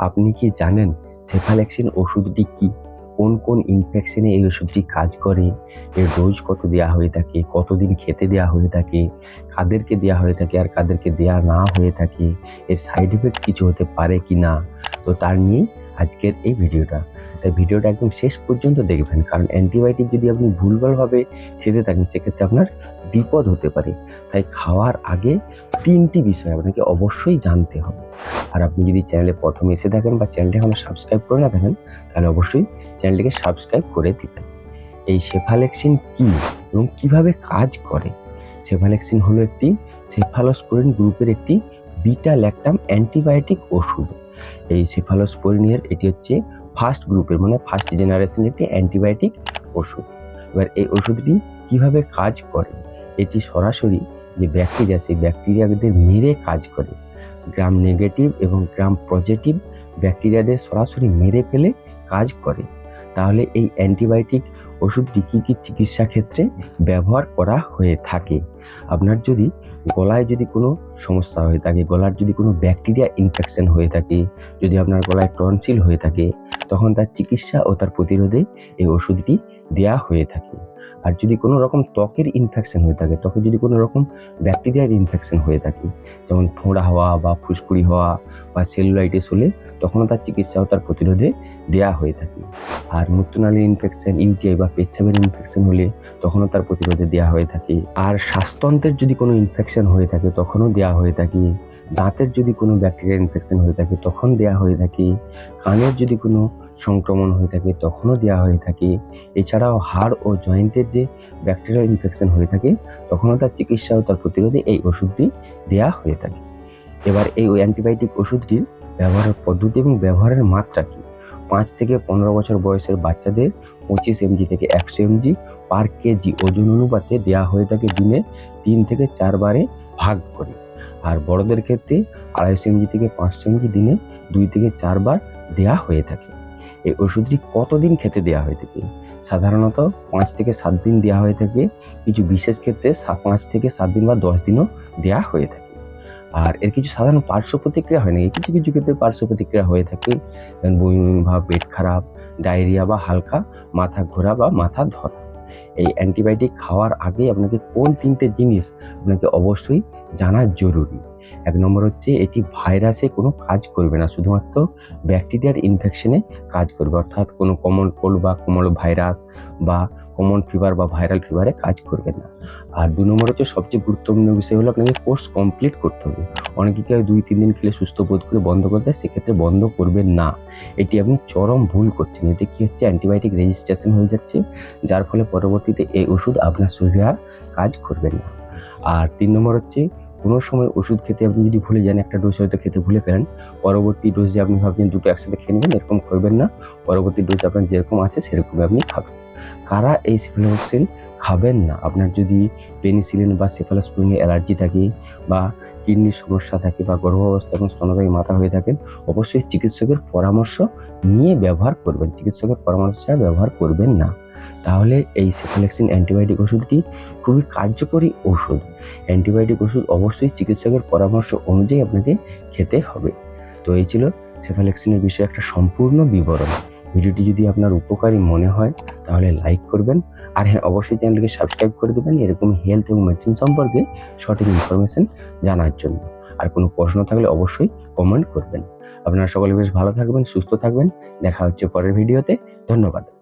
আপনি কি জানেন সেফালেক্সিন ওষুধটি কি? কোন কোন ইনফেকশনে এই ওষুধটি কাজ করে? এর ডোজ কত দেওয়া হয়ে থাকে? কতদিন খেতে দেওয়া হয়ে থাকে? কাদেরকে দেওয়া হয়ে থাকে আর কাদেরকে দেওয়া না হয়ে থাকে? এর সাইড এফেক্ট কিছু হতে পারে কি না তো তার নিয়েই আজকের এই ভিডিওটা তাই ভিডিওটা একদম শেষ পর্যন্ত দেখবেন। কারণ অ্যান্টিবায়োটিক যদি আপনি ভুলভালভাবে খেতে থাকেন, সেক্ষেত্রে আপনার বিপদ হতে পারে। তাই খাওয়ার আগে তিনটি বিষয় আপনাকে অবশ্যই জানতে হবে। আর আপনি যদি চ্যানেলে প্রথম এসে থাকেন বা চ্যানেলটি এখনও সাবস্ক্রাইব করে না থাকেন, তাহলে অবশ্যই চ্যানেলটিকে সাবস্ক্রাইব করে দিবেন। এই সেফালেক্সিন কি এবং কীভাবে কাজ করে? সেফালেক্সিন হলো একটি সেফালোস্পোরিন গ্রুপের একটি বিটা ল্যাকটাম অ্যান্টিবায়োটিক ওষুধ। এই সেফালোস্পোরিনের এটি হচ্ছে ফার্স্ট গ্রুপের মানে ফার্স্ট জেনারেশনের একটি অ্যান্টিবায়োটিক ওষুধ। এবার এই ওষুধটি কীভাবে কাজ করে? এটি সরাসরি যে ব্যাকটেরিয়া, সেই ব্যাকটেরিয়াদের মেরে কাজ করে। গ্রাম নেগেটিভ এবং গ্রাম পজিটিভ ব্যাকটেরিয়াদের সরাসরি মেরে ফেলে কাজ করে। তাহলে এই অ্যান্টিবায়োটিক ওষুধটি কী কী চিকিৎসা ক্ষেত্রে ব্যবহার করা হয়ে থাকে? আপনার যদি গলায় যদি কোনো সমস্যা হয়ে থাকে, গলার যদি কোনো ব্যাকটেরিয়া ইনফেকশন হয়ে থাকে, যদি আপনার গলায় টনসিল হয়ে থাকে তখন তার চিকিৎসা ও তার প্রতিরোধে এই ওষুধটি দেওয়া হয়ে থাকে। আর যদি কোনো রকম ত্বকের ইনফেকশন হয়ে থাকে, ত্বকে যদি কোনো রকম ব্যাকটেরিয়ার ইনফেকশন হয়ে থাকে, যেমন ফোঁড়া হওয়া বা ফুসকুড়ি হওয়া বা সেলুলাইটিস হলে তখনও তার চিকিৎসা ও তার প্রতিরোধে দেওয়া হয়ে থাকে। আর মূত্রনালীর ইনফেকশন ইউটিআই বা পেচ্ছাবের ইনফেকশন হলে তখনও তার প্রতিরোধে দেওয়া হয়ে থাকে। আর শ্বাসতন্ত্রের যদি কোনো ইনফেকশন হয়ে থাকে, তখনও দেওয়া হয়ে থাকে। দাঁতের যদি কোনো ব্যাকটেরিয়া ইনফেকশন হয়ে থাকে, তখন দেওয়া হয়ে থাকে। কানের যদি কোনো সংক্রমণ হয়ে থাকে, তখনও দেওয়া হয়ে থাকে। এছাড়াও হাড় ও জয়েন্টের যে ব্যাকটেরিয়াল ইনফেকশন হয়ে থাকে, তখনও তার চিকিৎসা ও তার প্রতিরোধে এই ওষুধটি দেওয়া হয়ে থাকে। এবার এই অ্যান্টিবায়োটিক ওষুধটির ব্যবহারের পদ্ধতি এবং ব্যবহারের মাত্রা কী? পাঁচ থেকে পনেরো বছর বয়সের বাচ্চাদের পঁচিশ এমজি থেকে একশো এমজি পার কেজি ওজন অনুপাতে দেওয়া হয়ে থাকে দিনে তিন থেকে চারবারে ভাগ করে। আর বড়দের ক্ষেত্রে আড়াইশো এমজি থেকে পাঁচশো এমজি দিনে দুই থেকে চারবার দেওয়া হয়ে থাকে। এই ওষুধটি কতদিন খেতে দেওয়া হয়ে থাকে? সাধারণত পাঁচ থেকে সাত দিন দেওয়া হয়ে থাকে। কিছু বিশেষ ক্ষেত্রে পাঁচ থেকে সাত দিন বা দশ দিনও দেওয়া হয়ে থাকে। আর এর কিছু সাধারণ পার্শ্ব প্রতিক্রিয়া হয় না এই কিছু কিছু ক্ষেত্রে পার্শ্ব প্রতিক্রিয়া হয়ে থাকে। যেমন বমি বমি ভাব, পেট খারাপ, ডায়রিয়া বা হালকা মাথা ঘোরা বা মাথা ধরা। এই অ্যান্টিবায়োটিক খাওয়ার আগে আপনাকে কোন তিনটে জিনিস আপনাকে অবশ্যই জানা জরুরি? এক নম্বর হচ্ছে এটি ভাইরাসে কোনো কাজ করবে না, শুধুমাত্র ব্যাকটেরিয়ার ইনফেকশনে কাজ করবে। অর্থাৎ কোনো কমন কোল্ড বা কোমল ভাইরাস বা কমন ফিভার বা ভাইরাল ফিভারে কাজ করবে না। আর দু নম্বর হচ্ছে সবচেয়ে গুরুত্বপূর্ণ বিষয় হলো আপনাকে কোর্স কমপ্লিট করতে হবে। অনেকে কেউ দুই, তিন দিন খেলে সুস্থ বোধ করে বন্ধ করে দেয়, সেক্ষেত্রে বন্ধ করবেন না। এটি আপনি চরম ভুল করছেন। এতে কী হচ্ছে? অ্যান্টিবায়োটিক রেজিস্ট্রেশন হয়ে যাচ্ছে, যার ফলে পরবর্তীতে এই ওষুধ আপনার শরীরে আর কাজ করবে না। আর তিন নম্বর হচ্ছে, কোনো সময় ওষুধ খেতে আপনি যদি ভুলে যান, একটা ডোজ হয়তো খেতে ভুলে ফেলেন, পরবর্তী ডোজ যে আপনি ভাবছেন দুটো একসাথে খেয়ে নেবেন, এরকম করবেন না। পরবর্তী ডোজ আপনার যেরকম আছে, সেরকমই আপনি খাবেন। কারা এই সিফিলোক্সিন খাবেন না? আপনার যদি পেনিসিলিন বা সেফালোস্পিরিনে অ্যালার্জি থাকে বা কিডনির সমস্যা থাকে বা গর্ভাবস্থা এবং স্তনদায়ী মাথা হয়ে থাকেন, অবশ্যই চিকিৎসকের পরামর্শ নিয়ে ব্যবহার করবেন। চিকিৎসকের পরামর্শ ব্যবহার করবেন না। তাহলে এই সেফালেক্সিন অ্যান্টিবায়োটিক ওষুধটি খুবই কার্যকরী ওষুধ। অ্যান্টিবায়োটিক ওষুধ অবশ্যই চিকিৎসকের পরামর্শ অনুযায়ী আপনাকে খেতে হবে। তো এই ছিল সেফালেক্সিনের বিষয়ে একটা সম্পূর্ণ বিবরণ। ভিডিওটি যদি আপনার উপকারী মনে হয়, তাহলে লাইক করবেন। আর হ্যাঁ অবশ্যই চ্যানেলকে সাবস্ক্রাইব করে দেবেন এরকম হেলথ এবং মেডিসিন সম্পর্কে সঠিক ইনফরমেশন জানার জন্য। আর কোনো প্রশ্ন থাকলে অবশ্যই কমেন্ট করবেন। আপনারা সকলে বেশ ভালো থাকবেন, সুস্থ থাকবেন। দেখা হচ্ছে পরের ভিডিওতে। ধন্যবাদ।